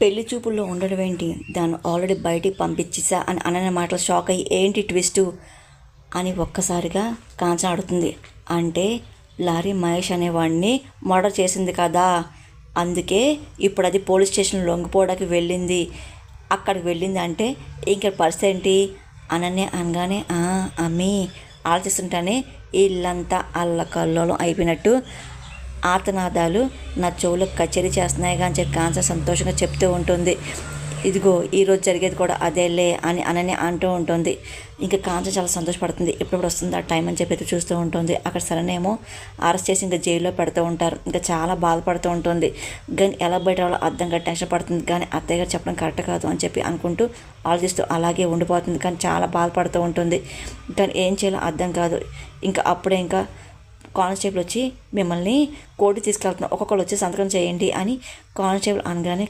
పెళ్ళి చూపుల్లో ఉండడం ఏంటి? దాన్ని ఆల్రెడీ బయటికి పంపించేసా అని అనని మాటలు షాక్ అయ్యి ఏంటి ట్విస్టు? అని ఒక్కసారిగా కాంచన అడుగుతుంది. అంటే లారీ మహేష్ అనేవాడిని మర్డర్ చేసింది కదా. అందుకే ఇప్పుడు అది పోలీస్ స్టేషన్ లొంగిపోవడానికి వెళ్ళింది. అక్కడికి వెళ్ళింది అంటే ఇంకా పరిస్థితి ఏంటి? అననే అనగానే అమ్మీ అమ్మి ఆలోచిస్తుంటానే అల్ల కల్లోలం అయిపోయినట్టు ఆర్తనాదాలు నా చెవులకు కచేరీ చేస్తున్నాయి కానీ చెప్పి కాంచన సంతోషంగా చెప్తూ ఉంటుంది. ఇదిగో ఈరోజు జరిగేది కూడా అదేలే అని అనని అంటూ ఉంటుంది. ఇంకా కాంచన చాలా సంతోషపడుతుంది. ఎప్పుడప్పుడు వస్తుంది ఆ టైం అని చెప్పి ఎదురు చూస్తూ ఉంటుంది. అక్కడ సరేనేమో అరెస్ట్ చేసి ఇంకా జైల్లో పెడుతూ ఉంటారు. ఇంకా చాలా బాధపడుతూ ఉంటుంది. కానీ ఎలా బయట రావాలో అర్థంగా టెన్షన్ పడుతుంది. కానీ అత్తయ్య గారు చెప్పడం కరెక్ట్ కాదు అని చెప్పి అనుకుంటూ ఆలోచిస్తూ అలాగే ఉండిపోతుంది. కానీ చాలా బాధపడుతూ ఉంటుంది. కానీ ఏం చేయాలో అర్థం కాదు. ఇంకా అప్పుడే ఇంకా కానిస్టేబుల్ వచ్చి మిమ్మల్ని కోర్టు తీసుకెళ్తున్నాం ఒక్కొక్కరు వచ్చి సంతకం చేయండి అని కానిస్టేబుల్ అనగానే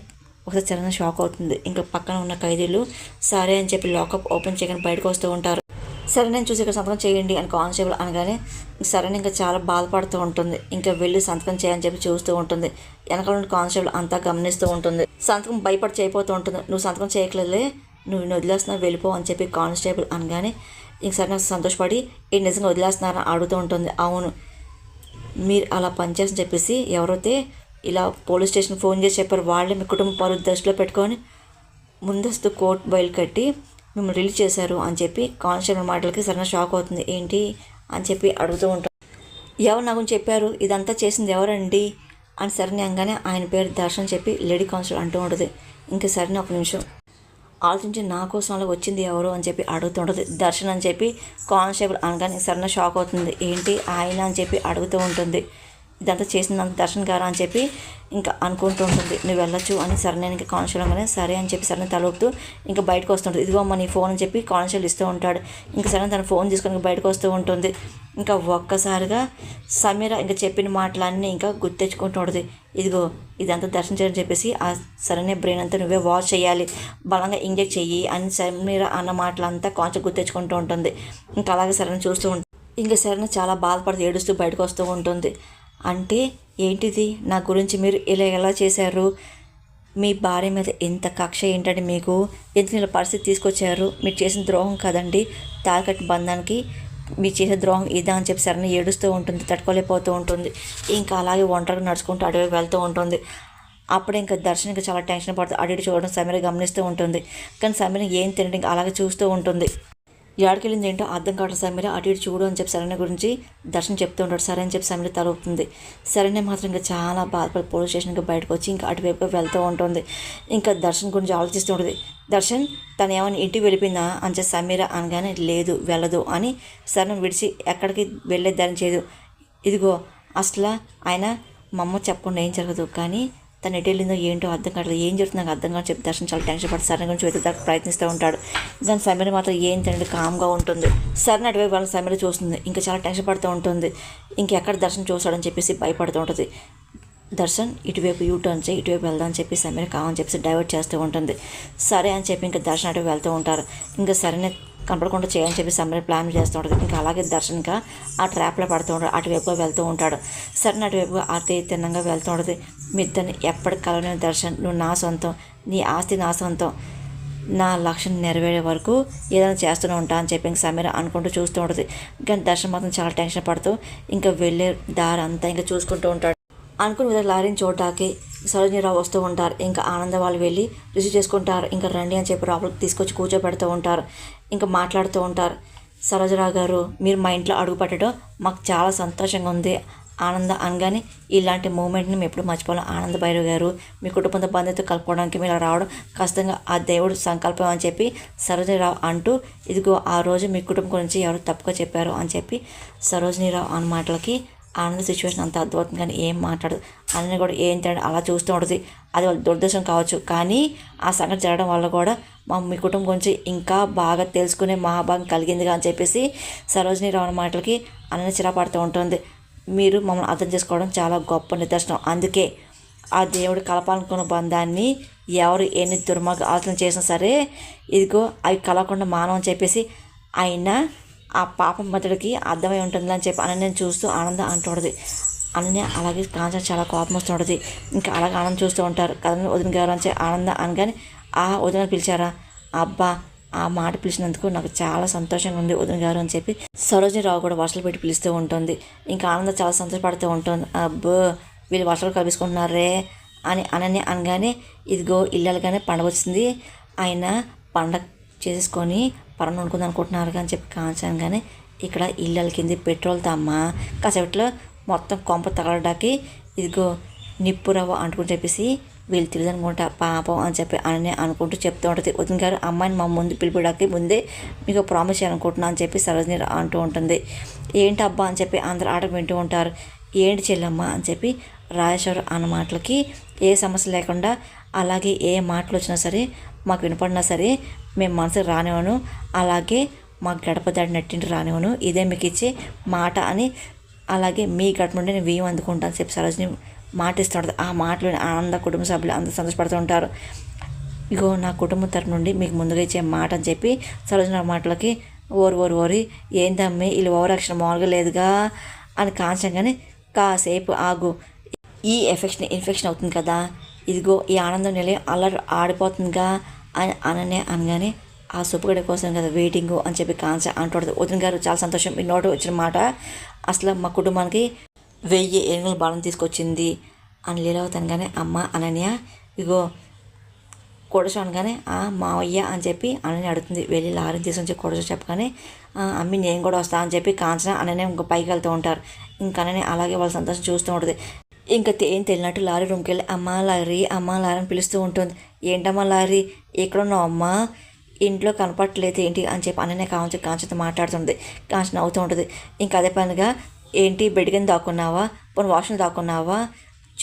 ఒకసారి చరణ్ షాక్ అవుతుంది. ఇంకా పక్కన ఉన్న ఖైదీలు సరే అని చెప్పి లాకప్ ఓపెన్ చేయగానే బయటకు వస్తూ ఉంటారు. సరే నేను చూసి ఇక్కడ సంతకం చేయండి అని కానిస్టేబుల్ అనగానే సరే ఇంకా చాలా బాధపడుతూ ఉంటుంది. ఇంకా వెళ్ళి సంతకం చేయని చెప్పి చూస్తూ ఉంటుంది. వెనకాల నుండి కానిస్టేబుల్ అంతా గమనిస్తూ ఉంటుంది. సంతకం భయపడి చేయబోతూ ఉంటుంది. నువ్వు సంతకం చేయట్లేదులే. నువ్వు వదిలేస్తున్నావు వెళ్ళిపో అని చెప్పి కానిస్టేబుల్ అనగానే ఇంకసారి నాకు సంతోషపడి ఈ నిజంగా వదిలేస్తున్నారని అడుగుతూ ఉంటుంది. అవును. మీరు అలా పనిచేసి చెప్పేసి ఎవరైతే ఇలా పోలీస్ స్టేషన్ ఫోన్ చేసి చెప్పారు వాళ్ళే మీ కుటుంబ పరువు దృష్టిలో పెట్టుకొని ముందస్తు కోర్టు బయలు కట్టి మిమ్మల్ని రిలీజ్ చేశారు అని చెప్పి కానిస్టేబుల్ మాటలకి సరైన షాక్ అవుతుంది. ఏంటి? అని చెప్పి అడుగుతూ ఉంటాం ఎవరు నాకు చెప్పారు? ఇదంతా చేసింది ఎవరండి? అని సరైన అనగానే ఆయన పేరు దర్శనం చెప్పి లేడీ కానిస్టేబుల్ అంటూ ఉంటుంది. ఇంకా సరైన ఒక నిమిషం ఆలోచించి నా కోసం అలా వచ్చింది ఎవరు అని చెప్పి అడుగుతుంటుంది. దర్శన్ అని చెప్పి కానిస్టేబుల్ అనగానే సరైన షాక్ అవుతుంది. ఏంటి? ఆయన అని చెప్పి అడుగుతూ ఉంటుంది. ఇదంతా చేసిందంత దర్శన్ గారా అని చెప్పి ఇంకా అనుకుంటూ ఉంటుంది నువ్వు వెళ్ళొచ్చు అని. సరే నేను ఇంకా కానిస్టేబుల్ సరే అని చెప్పి సరే తలూపుతూ ఇంకా బయటకు వస్తుంటుంది. ఇదిగో అమ్మ నీ ఫోన్ అని చెప్పి కానిస్టేబుల్ ఇస్తూ ఉంటాడు. ఇంకా సరే తన ఫోన్ తీసుకొని బయటకు వస్తూ ఉంటుంది. ఇంకా ఒక్కసారిగా సమీర ఇంకా చెప్పిన మాటలన్నీ ఇంకా గుర్తు ఉంటుంది. ఇదిగో ఇదంతా దర్శనం చేయని చెప్పేసి ఆ సరైన బ్రెయిన్ అంతా నువ్వే వాష్ చేయాలి. బలంగా ఇంజెక్ట్ చెయ్యి అని సమీర అన్న మాటలంతా కాన్షియస్ గుర్తెచ్చుకుంటూ ఉంటుంది. ఇంకా అలాగే సరైన చూస్తూ ఉంటుంది ఇంకా సరైన చాలా బాధపడుతూ ఏడుస్తూ బయటకు వస్తూ ఉంటుంది. అంటే ఏంటిది? నా గురించి మీరు ఇలా ఎలా చేశారు? మీ భార్య మీద ఎంత కక్ష ఏంటంటే మీకు? ఎందుకు ఇలా పరిస్థితి తీసుకొచ్చారు? మీరు చేసిన ద్రోహం కదండి. తాకట్టు బంధానికి మీరు చేసే ద్రోహం ఇదా అని చెప్పి సరైన ఏడుస్తూ ఉంటుంది తట్టుకోలేకపోతూ ఉంటుంది. ఇంకా అలాగే ఒంటరిగా నడుచుకుంటూ అడవి వెళ్తూ ఉంటుంది. అప్పుడు ఇంకా దర్శన్ ఇంకా చాలా టెన్షన్ పడుతుంది అడిగి చూడడం సమీర గమనిస్తూ ఉంటుంది. కానీ సమీర ఏం తినడం ఇంకా అలాగే చూస్తూ ఉంటుంది. ఏడకెళ్ళింది ఏంటో అర్థం కావట్లేదు సమీర అటు ఇటు చూడు అని చెప్పి సరైన గురించి దర్శనం చెప్తూ ఉంటాడు. సరే అని చెప్పి సమీర తలవుతుంది సరైన మాత్రం ఇంకా చాలా బాధపడి పోలీస్ స్టేషన్కి బయటకు వచ్చి ఇంకా అటువైపు వెళ్తూ ఉంటుంది. ఇంకా దర్శన్ గురించి ఆలోచిస్తూ ఉంటుంది. దర్శన్ తను ఏమైనా ఇంటికి వెళ్ళిపోయిందా అని చెప్పి సమీర అనగానే లేదు వెళ్ళదు అని సరైన విడిచి ఎక్కడికి వెళ్ళేదాన్ని చేయదు ఇదిగో అసలు ఆయన మా అమ్మ చెప్పకుండా ఏం జరగదు. కానీ తను ఎటు వెళ్ళిందో ఏంటో అర్థం కావట్లేదు. ఏం జరుగుతుందో నాకు అర్థం కాదు చెప్పి దర్శనం చాలా టెన్షన్ పడి సరైన గురించి వెతుకుతానికి ప్రయత్నిస్తూ ఉంటాడు. దాని సమీర మాత్రం ఏం తినడు కామ్గా ఉంటుంది. సరైన అటువైపు వాళ్ళ సమీర చూస్తుంది. ఇంకా చాలా టెన్షన్ పడుతూ ఉంటుంది. ఇంకెక్కడ దర్శనం చూస్తాడని చెప్పేసి భయపడుతూ ఉంటుంది. దర్శన్ ఇటువైపు యూటర్న్ చేయి ఇటువైపు వెళ్దాం అని చెప్పి సమీర కావని చెప్పేసి డైవర్ట్ చేస్తూ ఉంటుంది. సరే అని చెప్పి ఇంకా దర్శన్ అటువైపు వెళ్తూ ఉంటారు. ఇంకా సరైన కనపడకుండా చేయని చెప్పి సమీర ప్లాన్ చేస్తూ ఉంటుంది ఇంకా అలాగే దర్శన్ ఇంకా ఆ ట్రాప్లో పడుతూ ఉంటాడు. అటువైపుగా వెళ్తూ ఉంటాడు. సరైన అటువైపుగా ఆర్తి తిన్నంగా వెళ్తూ ఉంటుంది. మీ ఎప్పటి ఎప్పటికి కలవని దర్శన్ నువ్వు నా సొంతం నీ ఆస్తి నా సొంతం నా లక్ష్యం నెరవేరే వరకు ఏదైనా చేస్తూనే ఉంటా అని చెప్పి ఇంకా సమీర అనుకుంటూ చూస్తూ ఉంటుంది. కానీ దర్శనం మాత్రం చాలా టెన్షన్ పడుతూ ఇంకా వెళ్ళే దారి అంతా ఇంకా చూసుకుంటూ ఉంటాడు. అనుకుని విధంగా లారీని చూడటానికి సరోజనీరావు వస్తూ ఉంటారు. ఇంకా ఆనంద వాళ్ళు వెళ్ళి రిసీవ్ చేసుకుంటారు. ఇంకా రండి అని చెప్పి లోపలికి తీసుకొచ్చి కూర్చోబెడుతూ ఉంటారు. ఇంకా మాట్లాడుతూ ఉంటారు. సరోజరావు గారు మీరు మా ఇంట్లో అడుగు పెట్టడం మాకు చాలా సంతోషంగా ఉంది. ఆనంద అనగానే ఇలాంటి మూమెంట్ని మేము ఎప్పుడు మర్చిపోలేం. ఆనంద భైరవ్ గారు మీ కుటుంబంతో బంధుతో కలుపుకోవడానికి మీరు రావడం ఖచ్చితంగా ఆ దేవుడు సంకల్పం అని చెప్పి సరోజనీరావు అంటూ ఇదిగో ఆ రోజు మీ కుటుంబం గురించి ఎవరు తప్పుగా చెప్పారు అని చెప్పి సరోజనీరావు అన్న మాటలకి ఆనంద సిచ్యువేషన్ అంత అద్భుతంగానే ఏం మాట్లాడదు. ఆనంద కూడా ఏం తినడం అలా చూస్తూ ఉంటుంది. అది వాళ్ళ దుర్దశం కావచ్చు. కానీ ఆ సంగతి జరగడం వల్ల కూడా మా మీ కుటుంబం గురించి ఇంకా బాగా తెలుసుకునే మహాభాగం కలిగిందిగా అని చెప్పేసి సరోజిని రావణ మాటలకి అన్న చిరాపడుతూ ఉంటుంది. మీరు మమ్మల్ని అర్థం చేసుకోవడం చాలా గొప్ప నిదర్శనం. అందుకే ఆ దేవుడు కలపాలనుకున్న బంధాన్ని ఎవరు ఎన్ని దుర్మార్గ ఆలోచన చేసినా సరే ఇదిగో అవి కలవకుండా మానవం అని చెప్పేసి ఆయన ఆ పాపం మెదడికి అర్థమై ఉంటుంది అని చెప్పి అనన్యని చూస్తూ ఆనందం అంటుండదు అనన్య అలాగే కాంచన చాలా కోపం వస్తుంటుంది. ఇంకా అలాగే ఆనందం చూస్తూ ఉంటారు. కథను వదిన గారు అని చెప్పి ఆనంద అనగానే ఆ వదిన పిలిచారా? అబ్బా ఆ మాట పిలిచినందుకు నాకు చాలా సంతోషంగా ఉంది వదిన గారు అని చెప్పి సరోజిని రావు కూడా వర్షాలు పెట్టి పిలుస్తూ ఉంటుంది. ఇంకా ఆనంద చాలా సంతోషపడుతూ ఉంటుంది. అబ్బో వీళ్ళు వర్షాలు కలుపుకుంటున్నారే అని అనని అనగానే ఇదిగో ఇళ్ళలుగానే పండగ వచ్చింది ఆయన పండగ చేసేసుకొని పరణ వండుకుంది అనుకుంటున్నారు అని చెప్పి కానీ ఇక్కడ ఇళ్ళ కింద పెట్రోల్ తమ్మా కాసేపట్లో మొత్తం కొంప తగలడానికి ఇదిగో నిప్పు రవ్వ అంటుకుని చెప్పేసి వీళ్ళు తెలియదు అనుకుంటా పాపం అని చెప్పి అని అనుకుంటూ చెప్తూ ఉంటుంది. వదిన గారు అమ్మాయిని మా ముందు పిలిపడానికి ముందే మీకు ప్రామిస్ చేయాలనుకుంటున్నా అని చెప్పి సరోజిని అంటూ ఉంటుంది. ఏంటి అబ్బా అని చెప్పి అందరు ఆట వింటూ ఉంటారు. ఏంటి చెల్లమ్మ అని చెప్పి రాజేశ్వర్ అన్న మాటలకి ఏ సమస్య లేకుండా అలాగే ఏ మాటలు వచ్చినా సరే మాకు వినపడినా సరే మేము మనసుకు రానివ్వను. అలాగే మాకు గడప దాడి నట్టింటి రానివ్వను. ఇదే మీకు ఇచ్చే మాట అని అలాగే మీ గడప నుండి నేను వేయం అందుకుంటాను చెప్పి సరోజిని మాట ఇస్తుంటుంది ఆ మాటలు ఆనంద కుటుంబ సభ్యులు అందరూ సంతోషపడుతూ ఉంటారు. ఇగో నా కుటుంబ తరపు నుండి మీకు ముందుగా ఇచ్చే మాట అని చెప్పి సరోజన మాటలకి ఓరు ఓరు ఓరి ఏందమ్మి వీళ్ళు ఓవరాక్షన్ మామూలుగా లేదుగా? అని కాంచంగానే కాసేపు ఆగు. ఈ ఎఫెక్షన్ ఇన్ఫెక్షన్ అవుతుంది కదా. ఇదిగో ఈ ఆనందం నిలయం అల్లరి ఆడిపోతుందిగా. అననే అనగానే ఆ సుబ్బగడ కోసం కదా వెయిటింగ్ అని చెప్పి కాంచ అంటాడు వదిన గారు చాలా సంతోషం. ఈ నోటు వచ్చిన మాట అసలు మా కుటుంబానికి వెయ్యి ఏనుగుల బలం తీసుకొచ్చింది అని లీలావతి అమ్మ అనన్య ఇగో కొడచు అనగానే "ఆ, మావయ్య అని చెప్పి అనని అడుగుతుంది. వెళ్ళి లారీని తీసుకొని కొడచు చెప్పగానే "ఆ, అమ్మి నేను కూడా వస్తా అని చెప్పి కాంచన అననే ఇంక పైకి వెళ్తూ ఉంటారు. ఇంకా అనని అలాగే వాళ్ళ సంతోషం చూస్తూ ఉంటుంది. ఇంకా ఏం తెలియనట్టు లారీ రూమ్కి వెళ్ళి అమ్మ లారీ అమ్మ లారీ అని పిలుస్తూ ఉంటుంది. ఏంటమ్మా లారీ? ఎక్కడున్నావు అమ్మా? ఇంట్లో కనపడట్లేదు ఏంటి? అని చెప్పి అన్ననే కాంచ కాంచతో మాట్లాడుతుంది. కాంచ నవ్వుతూ ఉంటుంది. ఇంకా అదే పనిగా? ఏంటి? బెడ్ కింద దాక్కున్నావా? పోనీ వాష్రూమ్ దాక్కున్నావా?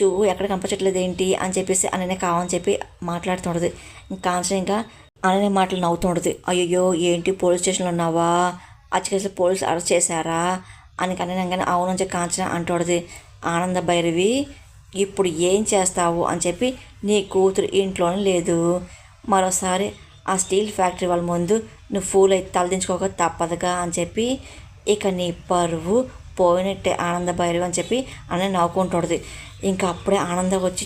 చూ ఎక్కడ కనిపించట్లేదు ఏంటి? అని చెప్పేసి అన్ననే కావని చెప్పి మాట్లాడుతుంటుంది ఇంకా కాంచన ఇంకా అననే మాటలు నవ్వుతూ ఉంటుంది. అయ్యో ఏంటి? పోలీస్ స్టేషన్లో ఉన్నావా? అచ్చకేసి పోలీస్ అరెస్ట్ చేశారా? అని కనగానే అవును చెప్పి కాంచన అంటుంది ఆనంద భైరవి ఇప్పుడు ఏం చేస్తావు అని చెప్పి నీ కూతురు ఇంట్లోనే లేదు. మరోసారి ఆ స్టీల్ ఫ్యాక్టరీ వాళ్ళ ముందు నువ్వు ఫూల్ అయితే తలదించుకోక తప్పదుగా అని చెప్పి ఇక నీ పరువు పోయినట్టే ఆనంద భైరవి అని చెప్పి అని నవ్వుకుంటుంది ఇంకా అప్పుడే ఆనందం వచ్చి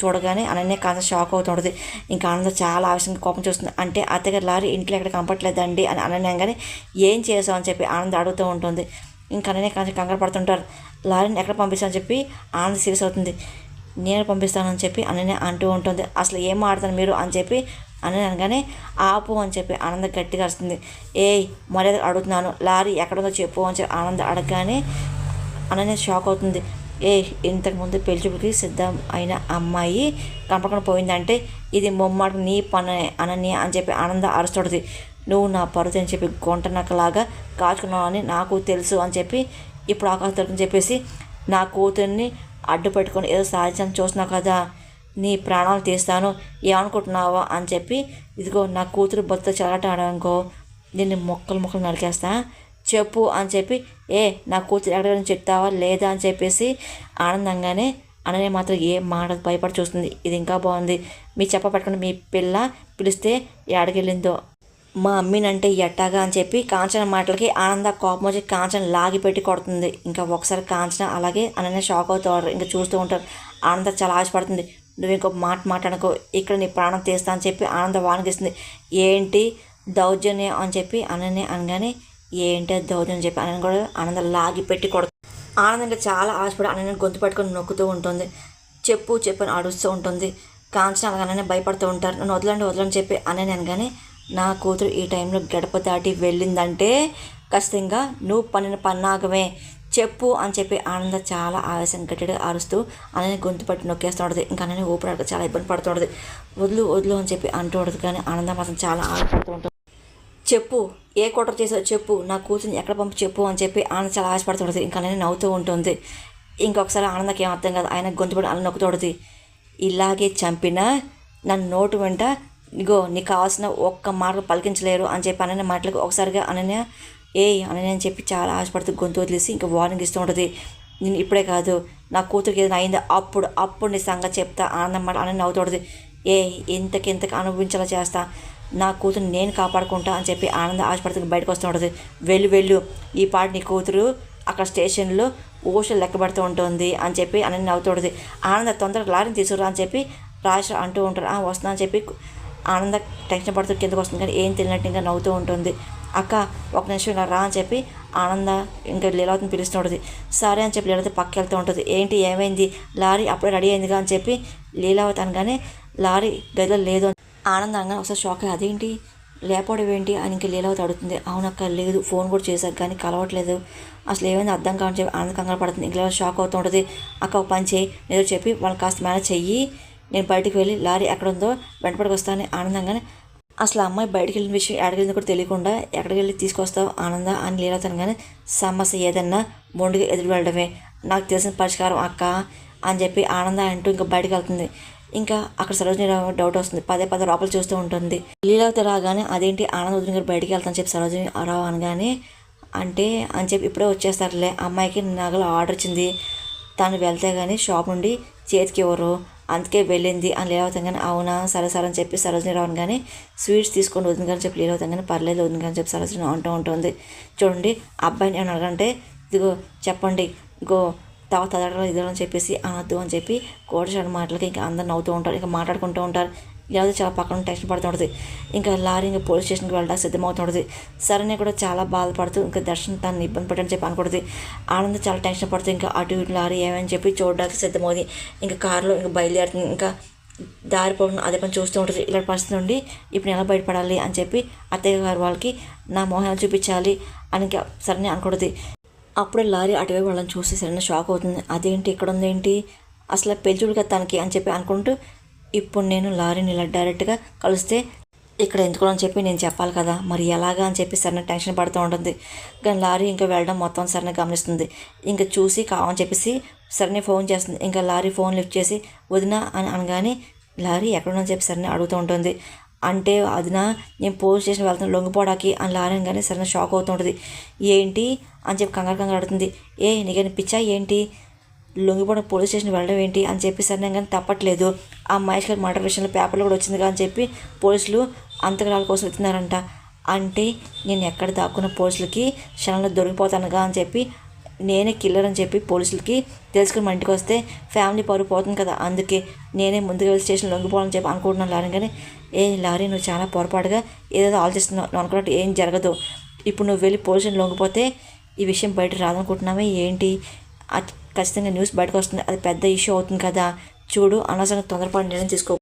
చూడగానే అనన్య కాస్త షాక్ అవుతుంటుంది. ఇంకా ఆనందం చాలా ఆవేశంగా కోపం చూస్తుంది. అంటే అత్తగారి లారీ ఇంట్లో ఎక్కడ కనపట్లేదండి అని అనగానే ఏం చేసావు అని చెప్పి ఆనందం అడుగుతూ ఉంటుంది. ఇంకా కాస్త కంగారు పడుతుంటారు. లారీని ఎక్కడ పంపిస్తానని చెప్పి ఆనంద్ సీరియస్ అవుతుంది. నేను పంపిస్తానని చెప్పి అనన్య అంటూ ఉంటుంది. అసలు ఏం ఆడతాను మీరు అని చెప్పి అని అనగానే ఆపు అని చెప్పి ఆనందం గట్టిగా వస్తుంది ఏయ్ మర్యాద అడుగుతున్నాను. లారీ ఎక్కడుందో చెప్పు అని చెప్పి ఆనందం అడగగానే అనన్య షాక్ అవుతుంది. ఏ ఇంతకుముందు పెళ్ళి చూపులకి సిద్ధం అయిన అమ్మాయి కనపడకుండా పోయిందంటే ఇది మొమ్మాటకు నీ పని అనన్య అని చెప్పి ఆనంద అరుస్తుంది నువ్వు నా పరువు అని చెప్పి గొంట నక్కలాగా కాచుకున్నావు అని నాకు తెలుసు అని చెప్పి ఇప్పుడు ఆకాశం దొరకని చెప్పేసి నా కూతుర్ని అడ్డు పెట్టుకొని ఏదో సాధించాలని చూస్తున్నావు కదా నీ ప్రాణాలు తీస్తాను ఏమనుకుంటున్నావా అని చెప్పి ఇదిగో నా కూతురు బొత్త చెలగట నిన్ను మొక్కలు మొక్కలు నరికేస్తా చెప్పు అని చెప్పి ఏ నా కూతురు ఎక్కడ చెప్తావా లేదా అని చెప్పేసి ఆనందంగానే అననే మాత్రం ఏ మాట భయపడి చూస్తుంది. ఇది ఇంకా బాగుంది. మీ చెప్ప పట్టుకుని మీ పిల్ల పిలిస్తే ఎడకెళ్ళిందో మా అమ్మినంటే ఎట్టాగా అని చెప్పి కాంచన మాటలకి ఆనంద కోపం వచ్చి కాంచన లాగిపెట్టి కొడుతుంది. ఇంకా ఒకసారి కాంచన అలాగే అననే షాక్ అవుతారు ఇంకా చూస్తూ ఉంటారు. ఆనంద చాలా ఆశపడుతుంది. నువ్వు ఇంకో మాట మాట్లాడుకో. ఇక్కడ నీ ప్రాణం తీస్తా అని చెప్పి ఆనంద వానగిస్తుంది ఏంటి దౌర్జన్యం అని చెప్పి అననే అనగానే ఏంటి దౌర్జన్యం అని చెప్పి అనని కూడా ఆనంద లాగి పెట్టి కొడుతుంది. ఆనందంగా చాలా ఆశపడి అనని గొంతు పట్టుకొని నొక్కుతూ ఉంటుంది. చెప్పు చెప్పు అని అడుస్తూ ఉంటుంది. కాంచన అనగానే భయపడుతూ ఉంటారు. నన్ను వదలండి వదలని చెప్పి అనని అనగానే నా కూతురు ఈ టైంలో గడప దాటి వెళ్ళిందంటే ఖచ్చితంగా నువ్వు పన్నిన పన్నాగమే చెప్పు అని చెప్పి ఆనంద చాలా ఆవేశం గట్టిగా అరుస్తూ అనని గొంతు పట్టి నొక్కేస్తూ ఇంకా అనని ఊపిరాడక చాలా ఇబ్బంది పడుతూ వదులు వదులు అని చెప్పి అంటూ ఉండదు కానీ ఆనంద మాత్రం చాలా ఆశపడుతూ ఉంటుంది. చెప్పు ఏ కుట్ర చేసావు చెప్పు నా కూతుర్ని ఎక్కడ పంపి చెప్పు అని చెప్పి ఆనంద చాలా ఆశపడుతుంటుంది ఇంకా నేను నవ్వుతూ ఉంటుంది. ఇంకొకసారి ఆనందకి ఏం అర్థం కాదు ఆయన గొంతు పడి అలా నొక్కుతోడుతుంది ఇలాగే చంపినా నన్ను నోటు వెంట ఇగో నీకు కావాల్సిన ఒక్క మాటలు పలికించలేరు అని చెప్పి అనన్య మాటలకు ఒకసారిగా అనన్య ఏ అనన్య అని చెప్పి చాలా ఆశపడుతూ గొంతు వదిలేసి ఇంకా వార్నింగ్ ఇస్తూ ఉంటుంది. నేను ఇప్పుడే కాదు నా కూతురికి ఏదైనా అయిందో? అప్పుడు అప్పుడు నీ సంగతి చెప్తా ఆనందం మాట అనన్య నవ్వుతోడుతుంది ఏ ఇంతకి ఇంతకి అనుభవించేలా చేస్తా? నా కూతురు నేను కాపాడుకుంటా అని చెప్పి ఆనంద ఆశపడుతూ బయటకు వస్తూ ఉంటుంది. వెళ్ళు వెళ్ళు ఈ పాట నీ కూతురు అక్కడ స్టేషన్లో ఓషన్ లెక్కబడుతూ ఉంటుంది అని చెప్పి అని నవ్వుతూ ఉంటుంది. ఆనంద తొందరగా లారీని తీసుకురా అని చెప్పి రాజేష్ అంటూ ఉంటారు. వస్తుందని వస్తున్నా అని చెప్పి ఆనంద టెన్షన్ పడుతూ కిందకు వస్తుంది కానీ ఏం తెలియనట్టు ఇంకా నవ్వుతూ ఉంటుంది. అక్క ఒక నిమిషం ఇలా రా అని చెప్పి ఆనంద ఇంకా లీలావతిని పిలుస్తూ ఉంటుంది. సరే అని చెప్పి లీలావతి పక్క వెళ్తూ ఉంటుంది. ఏంటి ఏమైంది? లారీ అప్పుడే రెడీ అయిందిగా అని చెప్పి లీలావతి అనగానే లారీ గదిలో లేదు. అని ఆనంద అనగానే ఒకసారి షాక్ అయ్యి అదేంటి? లేకపోవడం ఏంటి? అని ఇంకా లీలావతి అడుగుతుంది. అవునక్క లేదు. ఫోన్ కూడా చేశాక కానీ కలవట్లేదు. అసలు ఏమైంది అర్థం కావని చెప్పి ఆనంద కంగారు పడుతుంది. ఇంకా షాక్ అవుతూ ఉంటుంది. అక్క ఒక పని చేయి. ఏదో చెప్పి వాళ్ళు కాస్త మేనేజ్ చెయ్యి. నేను బయటికి వెళ్ళి లారీ ఎక్కడ ఉందో వెంటపడికి వస్తానని ఆనందంగానే అసలు అమ్మాయి బయటికి వెళ్ళిన విషయం ఎక్కడికి కూడా తెలియకుండా ఎక్కడికి వెళ్ళి తీసుకొస్తావు ఆనంద? అని లీలాతను కానీ సమస్య ఏదన్నా మొండిగా ఎదురు వెళ్ళడమే. నాకు తెలిసిన పరిష్కారం అక్క అని చెప్పి ఆనంద అంటూ ఇంకా బయటికి వెళ్తుంది. ఇంకా అక్కడ సరోజిని డౌట్ వస్తుంది. పదే పదే లోపల చూస్తూ ఉంటుంది. లీలావతి రాగానే అదేంటి ఆనంద వదిన గారు బయటికి వెళ్తాను చెప్పి సరోజిని రావు అనగానే అంటే అని చెప్పి ఇప్పుడే వచ్చేస్తారులే. అమ్మాయికి నగలు ఆర్డర్ ఇచ్చింది. తను వెళ్తే కానీ షాప్ నుండి చేతికి ఇవ్వరు అందుకే వెళ్ళింది. అని లీలావతం కానీ అవునా? సరే సరే అని చెప్పి సరోజిని రావని కానీ స్వీట్స్ తీసుకొని వదిన కానీ చెప్పి లీలావతం కానీ పర్లేదు వదిన కానీ చెప్పి సరోజిని అంటూ ఉంటుంది. చూడండి అబ్బాయిని ఏమని అడగంటే ఇదిగో చెప్పండి గో తావ తదడలో ఇదో అని చెప్పేసి అనొద్దు అని చెప్పి కోటశాల మాటలకి ఇంకా అందరు నవ్వుతూ ఉంటారు ఇంకా మాట్లాడుకుంటూ ఉంటారు. లేకపోతే చాలా పక్కన టెన్షన్ పడుతుంటుంది ఇంకా లారీ ఇంకా పోలీస్ స్టేషన్కి వెళ్ళడానికి సిద్ధమవుతుంటుంది సరైన కూడా చాలా బాధపడుతూ ఇంకా దర్శనం తను ఇబ్బంది పెట్టని చెప్పి అనుకుంటుంది. ఆనంద్ చాలా టెన్షన్ పడుతుంది ఇంకా అటు ఇటు లారీ ఏమని చెప్పి చూడడానికి సిద్ధమవుతుంది. ఇంకా కారులో ఇంకా బయలుదేరుతుంది. ఇంకా దారి పోవడం అదే పని చూస్తూ ఉంటుంది. ఇలాంటి పరిస్థితి నుండి ఇప్పుడు ఎలా బయటపడాలి అని చెప్పి అత్తయ్య గారు వాళ్ళకి నా మోహనాలు చూపించాలి అని సరే అనుకుంటుంది. అప్పుడే లారీ అటువైపు వాళ్ళని చూసి సరైన షాక్ అవుతుంది. అదేంటి ఇక్కడ ఉందేంటి? అసలు పెళ్ళి కదా తనకి అని చెప్పి అనుకుంటూ ఇప్పుడు నేను లారీని ఇలా డైరెక్ట్గా కలిస్తే ఇక్కడ ఎందుకు అని చెప్పి నేను చెప్పాలి కదా. మరి ఎలాగా అని చెప్పి సరైన టెన్షన్ పడుతూ ఉంటుంది. కానీ లారీ ఇంకా వెళ్ళడం మొత్తం సరైన గమనిస్తుంది. ఇంకా చూసి కావని చెప్పేసి సరైన ఫోన్ చేస్తుంది. ఇంకా లారీ ఫోన్ లిఫ్ట్ చేసి వదినా అని అనగానే లారీ ఎక్కడున్నా చెప్పి సరైన అడుగుతూ ఉంటుంది. అంటే అదినా నేను పోలీస్ స్టేషన్ వెళ్తాను లొంగిపోవడానికి అని లారీ కానీ సరైన షాక్ అవుతుంటుంది ఏంటి అని చెప్పి కంగారు కంగారు అడుగుతుంది. ఏ నీకని పిచ్చా ఏంటి? లొంగిపోవడం పోలీస్ స్టేషన్ వెళ్ళడం ఏంటి అని చెప్పి సరే కానీ తప్పట్లేదు. ఆ మహేష్ గారి మర్డర్ విషయంలో పేపర్లో కూడా వచ్చింది అని చెప్పి పోలీసులు అంతకరాల కోసం వెళ్తున్నారంట అంటే నేను ఎక్కడ దాక్కున్న పోలీసులకి క్షణంలో దొరికిపోతానుగా అని చెప్పి నేనే కిల్లర్ అని చెప్పి పోలీసులకి తెలుసుకుని మా ఇంటికి వస్తే ఫ్యామిలీ పరుగు పోతుంది కదా. అందుకే నేనే ముందుకు వెళ్ళి స్టేషన్ లొంగిపోవాలని చెప్పి అనుకుంటున్నాను లారీ కానీ ఏ లారీ నువ్వు చాలా పొరపాటుగా ఏదో ఆలోచిస్తున్నావు. నువ్వు అనుకున్నట్టు ఏం జరగదు. ఇప్పుడు నువ్వు వెళ్ళి పోలీసుని లొంగిపోతే ఈ విషయం బయట రాదనుకుంటున్నామే ఏంటి? అది ఖచ్చితంగా న్యూస్ బయటకు వస్తుంది. అది పెద్ద ఇష్యూ అవుతుంది కదా. చూడు అనవసరంగా తొందరపడి నిర్ణయం తీసుకో.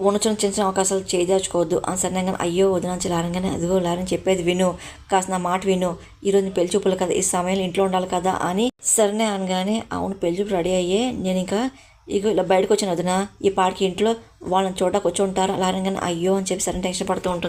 ఉన్న చిన్న చిన్న అవకాశాలు చేయదాచుకోవద్దు అని సరైన అయ్యో వదిలించి లారంగానే అదిగో లారని చెప్పేది విను. కాస్త నా మాట విను. ఈరోజు పెళ్ళి చూపులు కదా. ఈ సమయంలో ఇంట్లో ఉండాలి కదా అని సరేనే అనగానే అవును పెళ్ళి చూపు రెడీ అయ్యే. నేను ఇంకా ఇక ఇలా బయటకు వచ్చిన వదిన. ఈ పాటికి ఇంట్లో వాళ్ళని చూడడానికి వచ్చి ఉంటారు లారంగానే అయ్యో అని చెప్పి సరైన టెన్షన్ పడుతూ ఉంటుంది.